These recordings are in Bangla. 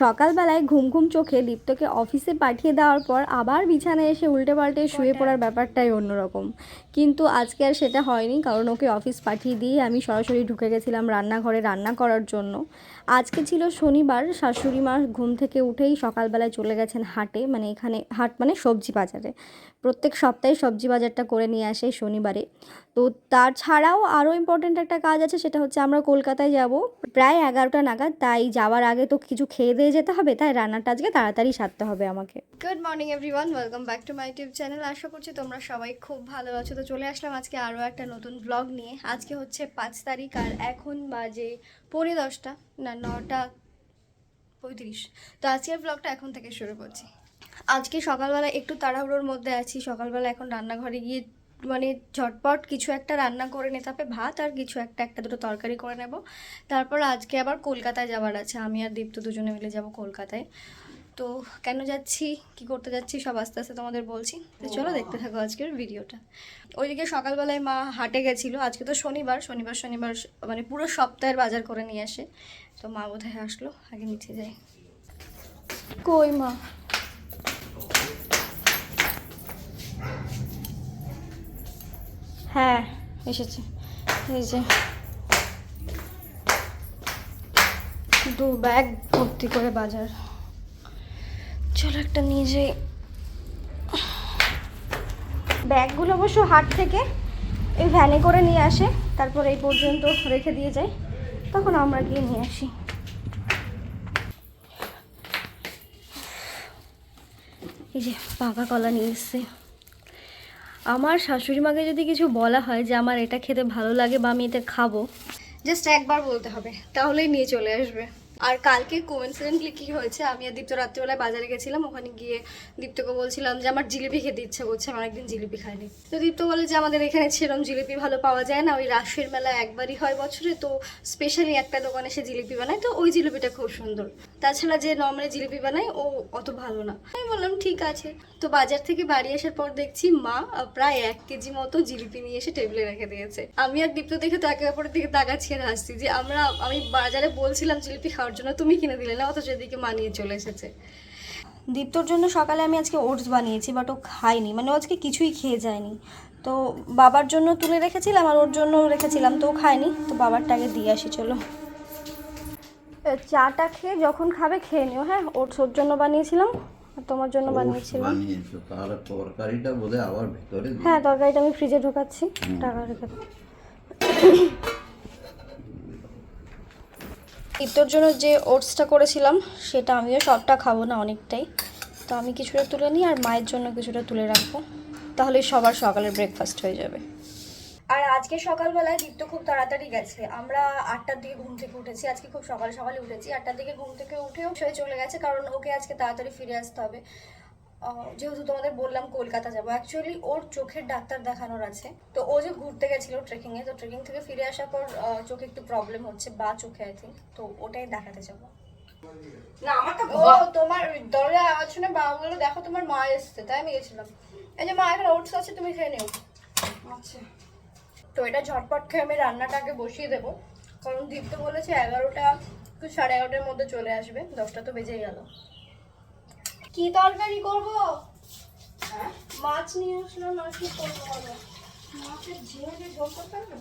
সকালবেলায় ঘুম ঘুম চোখে দীপ্তকে অফিসে পাঠিয়ে দেওয়ার পর আবার বিছানায় এসে উল্টে পাল্টে শুয়ে পড়ার ব্যাপারটাই অন্যরকম। কিন্তু আজকে আর সেটা হয়নি কারণ ওকে অফিস পাঠিয়ে দিয়ে আমি সরাসরি ঢুকে গেছিলাম রান্নাঘরে রান্না করার জন্য। আজকে ছিল শনিবার, শাশুড়ি মা ঘুম থেকে উঠেই সকালবেলায় চলে গেছেন হাটে মানে এখানে হাট মানে সবজি বাজারে। প্রত্যেক সপ্তাহে সবজি বাজারটা করে নিয়ে আসে শনিবারে। তো তার ছাড়াও আরও ইম্পর্ট্যান্ট একটা কাজ আছে, সেটা হচ্ছে আমরা কলকাতায় যাব। প্রায় এগারোটা নাগাদ, তাই যাওয়ার আগে তো কিছু খেয়ে দিয়ে যেতে হবে, তাই রান্নাটা আজকে তাড়াতাড়ি সারতে হবে আমাকে। Good morning everyone welcome back to my YouTube channel আশা করছি তোমরা সবাই খুব ভালো আছো। তো চলে আসলাম আজকে আরও একটা নতুন ব্লগ নিয়ে। আজকে হচ্ছে পাঁচ তারিখ আর এখন বাজে পৌনে দশটা, না, নটা পঁয়ত্রিশ। তো আজকের ব্লগটা এখন থেকে শুরু করছি। আজকে সকালবেলা একটু তাড়াহুড়োর মধ্যে আছি। সকালবেলা এখন রান্নাঘরে গিয়ে মানে ঝটপট কিছু একটা রান্না করে নিতে হবে, ভাত আর কিছু একটা একটা দুটো তরকারি করে নেব। তারপর আজকে আবার কলকাতায় যাবার আছে। আমি আর দীপ্ত দুজনে মিলে যাব কলকাতায়। তো কেন যাচ্ছি কি করতে যাচ্ছি সব আস্তে আস্তে তোমাদের বলছি। তো চলো দেখতে থাকো আজকের ভিডিওটা। ওইদিকে সকালবেলায় মা হাটে গেছিল আজকে তো শনিবার শনিবার শনিবার মানে পুরো সপ্তাহের বাজার করে নিয়ে আসে। তো মা বোধহয় আসলো আগে নিচে যাই। কই মা? হ্যাঁ এসেছে। এই যে। দু ব্যাগ ভর্তি করে বাজার। চলো একটা নিয়ে যাই। ব্যাগগুলো অবশ্য হাট থেকে এই ভ্যানে করে নিয়ে আসে, তারপর এই পর্যন্ত রেখে দিয়ে যায় তখন আমরা গিয়ে নিয়ে আসি। এই যে পাকা কলা নিয়ে এসছে। আমার শাশুড়ি মাকে যদি কিছু বলা হয় যে আমার এটা খেতে ভালো লাগে বা আমি এটা খাব জাস্ট একবার বলতে হবে, তাহলেই নিয়ে চলে আসবে। আর কালকে কোইন্সিডেন্টলি কি হয়েছে? আমি আর দীপ্ত রাত্রিবেলায় বাজারে গেছিলাম, ওখানে গিয়ে দীপ্তকে বলছিলাম যে আমার জিলিপি খেতে ইচ্ছে করছে, আমি অনেকদিন জিলিপি খাইনি। তো দীপ্ত বলে যে আমাদের এখানে সেরম জিলিপি ভালো পাওয়া যায় না, ওই রাসের মেলা একবারই হয় বছরে, তো স্পেশালি একটা দোকানে সে জিলিপি বানায়, তো ওই জিলিপিটা খুব সুন্দর। তাছাড়া যে নর্মালি জিলিপি বানায়, ও অত ভালো না। আমি বললাম, ঠিক আছে। তো বাজার থেকে বাড়ি আসার পর দেখছি মা প্রায় এক কেজি মতো জিলিপি নিয়ে এসে টেবিলে রেখে দিয়েছে। আমি আর দীপ্ত দেখে তো একে অপরের দিকে তাকাচ্ছি আর হাসছি যে আমরা, আমি বাজারে বলছিলাম জিলিপি খাওয়ার জন্য তুমি কিনে দিলে না অথচ এদিকে মানিয়ে চলে এসেছে। দীপ্তর জন্য সকালে আমি আজকে ওটস বানিয়েছি বাট ও খায়নি। মানে ও আজকে কিছুই খেয়ে যায়নি। তো বাবার জন্য তুলে রেখেছিলাম আর ওর জন্য রেখেছিলাম তো ও খায়নি। তো বাবারটাকে দিয়ে আসি চলো। চাটা খেয়ে যখন খাবে খেয়ে নিও হ্যাঁ? ওটস ওর জন্য বানিয়েছিলাম আর তোমার জন্য বানিয়েছিলাম। বানিয়েছো তাহলে তরকারিটা বোধ আবার ভেতরে হ্যাঁ তরকারিটা আমি ফ্রিজে ঢোকাচ্ছি টাকা রেখে দাও জন্য যে ওটসটা করেছিলাম, সেটা আমিও সবটা খাব না অনেকটাই। তো আমি কিছুটা তুলে নিই আর মায়ের জন্য কিছুটা তুলে রাখব। তাহলে সবার সকালের ব্রেকফাস্ট হয়ে যাবে। আর আজকে সকালবেলায় দীপ্ত খুব তাড়াতাড়ি গেছে। আমরা আটটার দিকে ঘুম থেকে উঠেছি। আজকে খুব সকাল সকালে উঠেছি। আটটার দিকে ঘুম থেকে উঠেও সে চলে গেছে, কারণ ওকে আজকে তাড়াতাড়ি ফিরে আসতে হবে। যেহেতু তোমাদের বললাম কলকাতা যাব অ্যাকচুয়ালি ওর চোখের ডাক্তার দেখানোর আছে। তো ও যে ঘুরতে গেছিল ট্রেকিংয়ে তো ট্রেকিং থেকে ফিরে আসার পর চোখে একটু প্রবলেম হচ্ছে বা চোখে আই থিঙ্ক তো ওটাই দেখাতে যাব। না আমারটা ও তোমার দরজা আওয়াজ শুনে বাবা বলল দেখো তোমার মা এসছে। তাই আমি গেছিলাম। এই যে মা এখানে ওটস আছে তুমি খেয়ে নিও। আচ্ছা। তো এটা ঝটপট খেয়ে আমি রান্নাটাকে বসিয়ে দেবো। কারণ দীপ্ত বলেছে এগারোটা তো সাড়ে এগারোটার মধ্যে চলে আসবে দশটা তো বেজেই গেল। কি তরকারি করব? হ্যাঁ মাছ নিয়ে আসলাম আর কি করব বলো? মাছের ঝিঙে দিয়ে ঝোল করতে হবে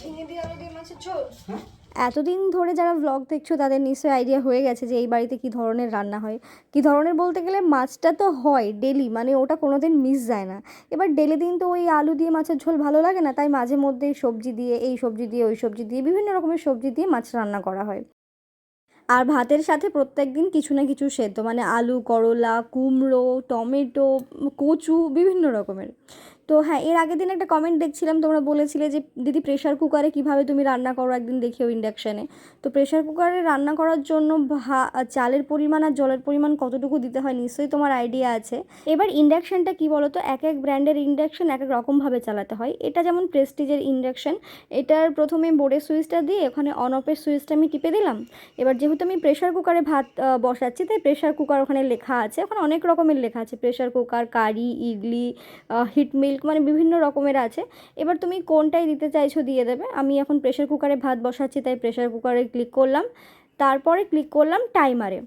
ঝিঙে দিয়ে আলু দিয়ে মাছের ঝোল? হ্যাঁ। এতদিন ধরে যারা ব্লগ দেখছ তাদের নিশ্চয়ই আইডিয়া হয়ে গেছে যে এই বাড়িতে কী ধরনের রান্না হয়। কী ধরনের বলতে গেলে মাছটা তো হয় ডেলি মানে ওটা কোনো দিন মিস যায় না। এবার ডেলি দিন তো ওই আলু দিয়ে মাছের ঝোল ভালো লাগে না তাই মাঝে মধ্যে সবজি দিয়ে এই সবজি দিয়ে ওই সবজি দিয়ে বিভিন্ন রকমের সবজি দিয়ে মাছ রান্না করা হয়। আর ভাতের সাথে প্রত্যেক দিন কিছু না কিছু সেদ্ধ মানে আলু, করলা, কুমড়ো, টমেটো, কচু, বিভিন্ন রকমের। তো হ্যাঁ এর আগের দিন একটা কমেন্ট দেখছিলাম, তোমরা বলেছিলে যে, দিদি প্রেশার কুকারে কীভাবে তুমি রান্না করো একদিন দেখিও ইন্ডাকশানে তো প্রেশার কুকারে রান্না করার জন্য ভা- চালের পরিমাণ আর জলের পরিমাণ কতটুকু দিতে হয় নিশ্চয়ই তোমার আইডিয়া আছে। এবার ইন্ডাকশানটা কি বলো তো এক এক ব্র্যান্ডের ইন্ডাকশান এক এক রকমভাবে চালাতে হয়। এটা যেমন প্রেস্টিজের ইন্ডাকশান এটার প্রথমে বোর্ডের সুইচটা দিয়ে ওখানে অন অফের সুইচটা আমি টিপে দিলাম। এবার যেহেতু আমি প্রেশার কুকারে ভাত বসাচ্ছি, তাই প্রেশার কুকার ওখানে লেখা আছে। ওখানে অনেক রকমের লেখা আছে। Pressure cooker curry idli heat milk মানে বিভিন্ন রকমের আছে। এবার তুমি কোনটাই দিতে চাইছো দিয়ে দেবে। আমি এখন প্রেশার কুকারে ভাত বসাচ্ছি, তাই প্রেশার কুকারে ক্লিক করলাম। তারপরে ক্লিক করলাম টাইমারে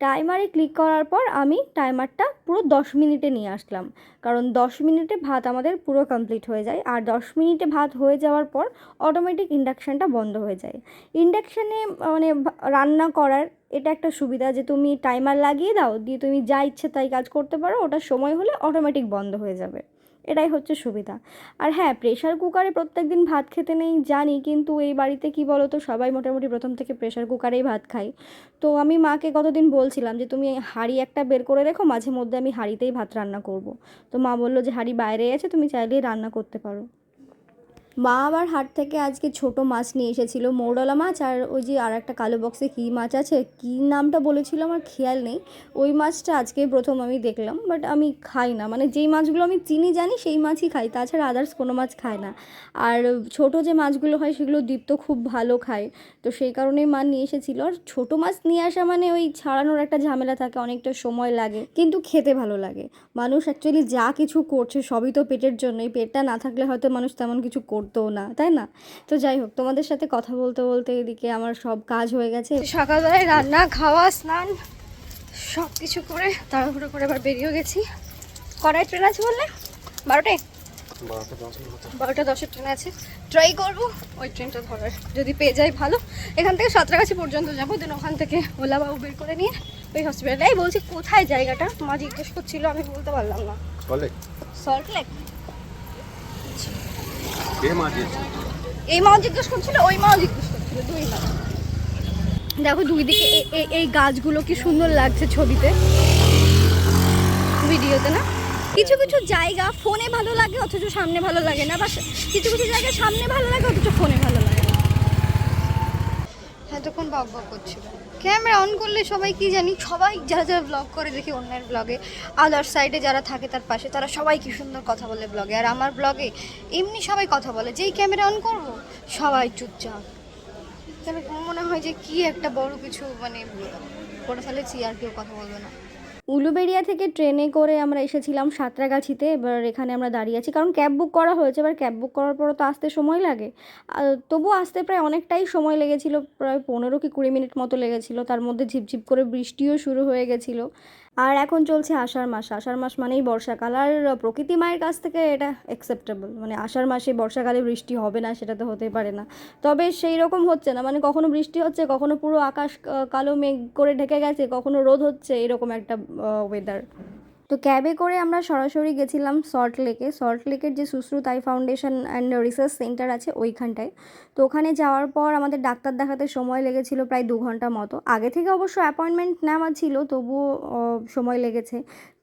টাইমারে ক্লিক করার পর আমি টাইমারটা পুরো দশ মিনিটে নিয়ে আসলাম। কারণ দশ মিনিটে ভাত আমাদের পুরো কমপ্লিট হয়ে যায়। আর দশ মিনিটে ভাত হয়ে যাওয়ার পর অটোমেটিক ইন্ডাকশানটা বন্ধ হয়ে যায়। ইন্ডাকশানে মানে রান্না করার এটা একটা সুবিধা যে তুমি টাইমার লাগিয়ে দাও, দিয়ে তুমি যা ইচ্ছে তাই কাজ করতে পারো। ওটার সময় হলে অটোমেটিক বন্ধ হয়ে যাবে। এটাই হচ্ছে সুবিধা। আর হ্যাঁ প্রেশার কুকারে প্রত্যেক দিন ভাত খেতে নেই, জানি, কিন্তু এই বাড়িতে কি বলো তো সবাই মোটামুটি প্রথম থেকে প্রেশার কুকারেই ভাত খাই তো আমি মাকে কতদিন বলছিলাম যে, তুমি হাঁড়ি একটা বের করে রেখো, মাঝে মধ্যে আমি হাঁড়িতেই ভাত রান্না করব। তো মা বলল যে, হাঁড়ি বাইরে আছে, তুমি চাইলেই রান্না করতে পারো। মা আবার হাট থেকে আজকে ছোট মাছ নিয়ে এসেছিল, মৌরলা মাছ আর ওই যে আর একটা কালো বক্সে কী মাছ আছে, কী নামটা বলেছিল আমার খেয়াল নেই। ওই মাছটা আজকেই প্রথম আমি দেখলাম বাট আমি খাই না। মানে যেই মাছগুলো আমি চিনি জানি, সেই মাছই খাই। তাছাড়া আদার্স কোনো মাছ খায় না। আর ছোট যে মাছগুলো হয়, সেগুলো দীপ্ত খুব ভালো খায়। তো সেই কারণেই মা নিয়ে এসেছিল। আর ছোটো মাছ নিয়ে আসা মানে ওই ছাড়ানোর একটা ঝামেলা থাকে, অনেকটা সময় লাগে, কিন্তু খেতে ভালো লাগে। মানুষ অ্যাকচুয়ালি যা কিছু করছে, সবই তো পেটের জন্যই। পেটটা না থাকলে হয়তো মানুষ তেমন কিছু করতোও না তাই না? তো যাই হোক তোমাদের সাথে কথা বলতে বলতে এদিকে আমার সব কাজ হয়ে গেছে। সকালবেলায় রান্না খাওয়া স্নান সব কিছু করে তাড়াহুড়ো করে আবার বেরিয়েও গেছি। কটায় ট্রেন আছে বললে? বারোটায়? বারোটা দশের ট্রেন আছে। ট্রাই করব ওই ট্রেনটা ধরার। যদি পেয়ে যাই ভালো। এখান থেকে সাঁতরাগাছি পর্যন্ত যাব দেন ওখান থেকে ওলা বা উবের করে নিয়ে ওই হসপিটালে বলছি কোথায় জায়গাটা? মা জিজ্ঞেস করছিল আমি বলতে পারলাম না। সল্ট লেক এই মাও জিজ্ঞেস করছিল, ওই মাও জিজ্ঞেস করছিল দেখো দুই দিকে এই গাছগুলো কি সুন্দর লাগছে ছবিতে। ভিডিওতে না? কিছু কিছু জায়গা ফোনে ভালো লাগে, অথচ সামনে ভালো লাগে না, বা কিছু কিছু জায়গা সামনে ভালো লাগে, অথচ ফোনে ভালো লাগে এতক্ষণ বক বক করছিল। ক্যামেরা অন করলে সবাই কি জানি, সবাই যারা যারা ব্লগ করে দেখি অন্যের ব্লগে আদার সাইডে যারা থাকে তার পাশে, তারা সবাই কি সুন্দর কথা বলে ব্লগে আর আমার ব্লগে এমনি সবাই কথা বলে, যেই ক্যামেরা অন করব, সবাই চুপচাপ। তাহলে মনে হয় যে কি একটা বড় কিছু মানে করে ফেলেছি আর কেউ কথা বলবে না। উলুবেড়িয়া থেকে ট্রেনে করে আমরা এসেছিলাম সাঁতরাগাছিতে, এবার এখানে আমরা দাঁড়িয়ে আছি। কারণ ক্যাব বুক করা হয়েছে, এবার ক্যাব বুক করার পরও তো আসতে সময় লাগে। তবু আসতে প্রায় অনেকটাই সময় লেগেছিল, প্রায় পনেরো কি কুড়ি মিনিট মতো লেগেছিল। তার মধ্যে ঝিপঝিপ করে বৃষ্টিও শুরু হয়ে গেছিল। আর এখন চলছে আষাঢ় মাস। আষাঢ় মাস মানেই বর্ষাকাল। আর প্রকৃতি মায়ের কাছ থেকে এটা অ্যাকসেপ্টেবল মানে আষাঢ় মাসে বর্ষাকালে বৃষ্টি হবে না, সেটা তো হতে পারে না। তবে সেই রকম হচ্ছে না। মানে কখনো বৃষ্টি হচ্ছে, কখনো পুরো আকাশ কালো মেঘ করে ঢেকে গেছে, কখনো রোদ হচ্ছে, এরকম একটা ওয়েদার তো ক্যাবে করে আমরা সরাসরি গেছিলাম সল্ট লেকে সল্ট লেকের যে Sushruta eye foundation and research centre আছে ওইখানটায়। তো ওখানে যাওয়ার পর আমাদের ডাক্তার দেখাতে সময় লেগেছিল প্রায় দু ঘণ্টা মতো। আগে থেকে অবশ্য অ্যাপয়েন্টমেন্ট নেওয়া ছিল, তবুও সময় লেগেছে।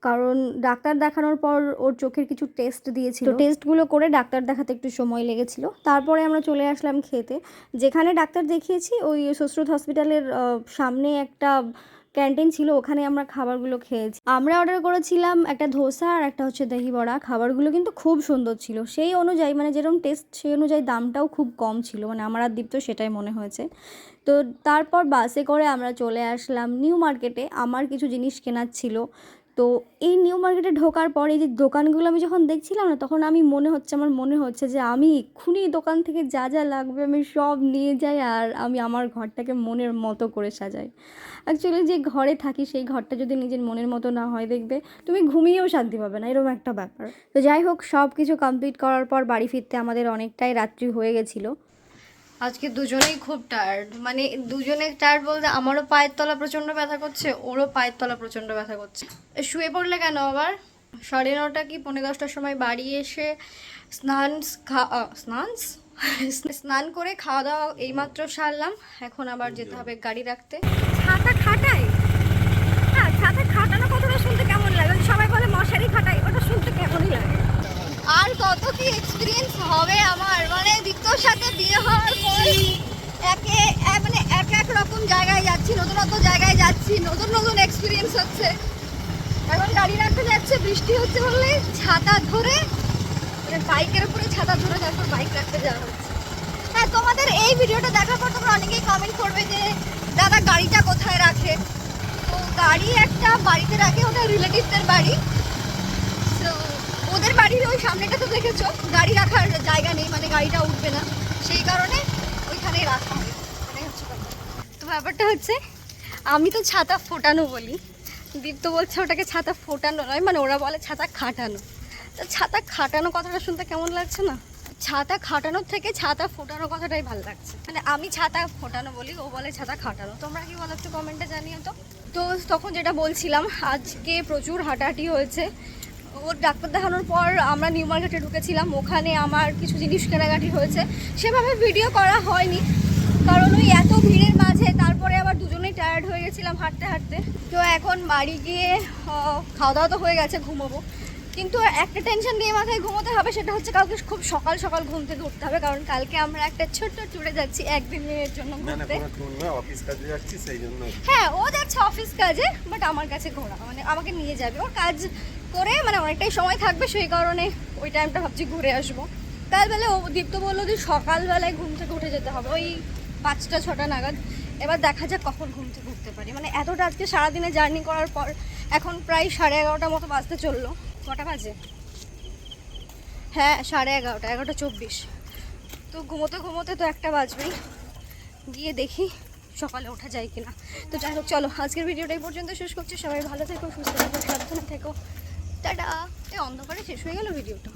কারণ ডাক্তার দেখানোর পর ওর চোখের কিছু টেস্ট দিয়েছিল। টেস্টগুলো করে ডাক্তার দেখাতে একটু সময় লেগেছিল। তারপরে আমরা চলে আসলাম খেতে। যেখানে ডাক্তার দেখিয়েছি, ওই সুশ্রুত হসপিটালের সামনে একটা ক্যান্টিন ছিল, ওখানে আমরা খাবারগুলো খেয়েছি। আমরা অর্ডার করেছিলাম একটা ধোসা আর একটা হচ্ছে দহি বড়া। খাবারগুলো কিন্তু খুব সুন্দর ছিল। সেই অনুযায়ী মানে যেরকম টেস্ট সেই অনুযায়ী দামটাও খুব কম ছিল। মানে আমার আর দীপ্ত সেটাই মনে হয়েছে। তো তারপর বাসে করে আমরা চলে আসলাম নিউ মার্কেটে। আমার কিছু জিনিস কেনার ছিল। তো এই নিউ মার্কেটে ঢোকার পর এই যে দোকানগুলো আমি যখন দেখছিলাম না, তখন আমি মনে হচ্ছে, আমার মনে হচ্ছে যে আমি এক্ষুনি দোকান থেকে যা যা লাগবে আমি সব নিয়ে যাই আর আমি আমার ঘরটাকে মনের মতো করে সাজাই। অ্যাকচুয়ালি যে ঘরে থাকি সেই ঘরটা যদি নিজের মনের মতো না হয় দেখবে, তুমি ঘুমিয়েও শান্তি পাবে না, এরকম একটা ব্যাপার। তো যাই হোক সব কিছু কমপ্লিট করার পর বাড়ি ফিরতে আমাদের অনেকটাই রাত্রি হয়ে গেছিল। আজকে দুজনেই খুব টায়ার্ড মানে দুজনে টায়ার্ড বলতে আমারও পায়ের তলা প্রচণ্ড ব্যথা করছে, ওরও পায়ের তলা প্রচণ্ড ব্যথা করছে। শুয়ে পড়লে কেন আবার? সাড়ে নটা কি পনেরো দশটার সময় বাড়ি এসে স্নান খা- স্নান? স্নান করে খাওয়া দাওয়া এইমাত্র সারলাম, এখন আবার যেতে হবে গাড়ি রাখতে। ছাতা খাটাই? হ্যাঁ ছাতা খাটানো কথাটা শুনতে কেমন লাগে? সবাই বলে মশারি খাটাই, ওটা শুনতে কেমনই লাগে। আর কত কি এক্সপিরিয়েন্স হবে আমার? মানে দীপ্তর সাথে বিয়ে হওয়ার পর একে মানে এক এক রকম জায়গায় যাচ্ছি নতুন নতুন জায়গায় যাচ্ছি, নতুন নতুন এক্সপিরিয়েন্স হচ্ছে। এখন গাড়ি রাখতে যাচ্ছে, বৃষ্টি হচ্ছে বলে ছাতা ধরে মানে বাইকের উপরে ছাতা ধরে তারপর বাইক রাখতে যাওয়া হচ্ছে। হ্যাঁ তোমাদের এই ভিডিওটা দেখার পর তোমরা অনেকেই কমেন্ট করবে যে, দাদা, গাড়িটা কোথায় রাখে? তো গাড়ি একটা বাড়িতে রাখে, ওটা রিলেটিভদের বাড়ি। ওদের বাড়ির ওই সামনেটা তো দেখেছ? গাড়ি রাখার জায়গা নেই মানে গাড়িটা উঠবে না। সেই কারণে ওইখানেই রাখা হয়। তো ব্যাপারটা হচ্ছে, আমি তো ছাতা ফোটানো বলি। দীপ্ত বলছে ওটাকে ছাতা ফোটানো নয় মানে ওরা বলে ছাতা খাটানো। তো ছাতা খাটানো কথাটা শুনতে কেমন লাগছে না? ছাতা খাটানোর থেকে ছাতা ফোটানো কথাটাই ভালো লাগছে। মানে আমি ছাতা ফোটানো বলি, ও বলে ছাতা খাটানো। তোমরা কি বলো, একটু কমেন্টে জানিও তো। তো তখন যেটা বলছিলাম, আজকে প্রচুর হাঁটাহাঁটি হয়েছে। ওর ডাক্তার দেখানোর পর আমরা নিউ মার্কেটে ঢুকেছিলাম ওখানে আমার কিছু জিনিস কেনাকাটি হয়েছে। সেভাবে ভিডিও করা হয়নি কারণ ওই এত ভিড়ের মাঝে তারপরে আবার দুজনেই টায়ার্ড হয়ে গেছিলাম হাঁটতে হাঁটতে। তো এখন বাড়ি গিয়ে খাওয়া দাওয়া তো হয়ে গেছে ঘুমোবো। কিন্তু একটা টেনশন নিয়ে মাথায় ঘুমোতে হবে সেটা হচ্ছে কালকে খুব সকাল সকাল ঘুম থেকে উঠতে হবে কারণ কালকে আমরা একটা ছোট্ট ট্যুরে যাচ্ছি একদিনের জন্য ঘুরতে। কোনো ট্যুর না অফিস কাজে যাচ্ছি সেই জন্য। হ্যাঁ ও যাচ্ছে অফিস কাজে বাট আমার কাছে ঘোরা মানে আমাকে নিয়ে যাবে। ওর কাজ করে মানে অনেকটাই সময় থাকবে, সেই কারণে ওই টাইমটা ভাবছি ঘুরে আসব। কালবেলা ও দীপ্ত বলল যে সকালবেলায় ঘুম থেকে উঠে যেতে হবে, ওই পাঁচটা, ছটা নাগাদ। এবার দেখা যাক কখন ঘুম থেকে উঠতে পারি। মানে এতটা আজকে সারাদিনে জার্নি করার পর এখন প্রায় সাড়ে এগারোটার মতো বাজতে চলল। কটা বাজে? হ্যাঁ সাড়ে এগারোটা এগারোটা চব্বিশ। তো ঘুমোতে ঘুমোতে তো একটা বাজবেই। গিয়ে দেখি সকালে ওঠা যায় কিনা। তো যাই হোক, চলো, আজকের ভিডিওটাই পর্যন্ত শেষ করছি। সবাই ভালো থেকো, সুস্থ থেকো, সাবধানে থেকো। টাটা। এই অন্ধকারে শেষ হয়ে গেল ভিডিওটা।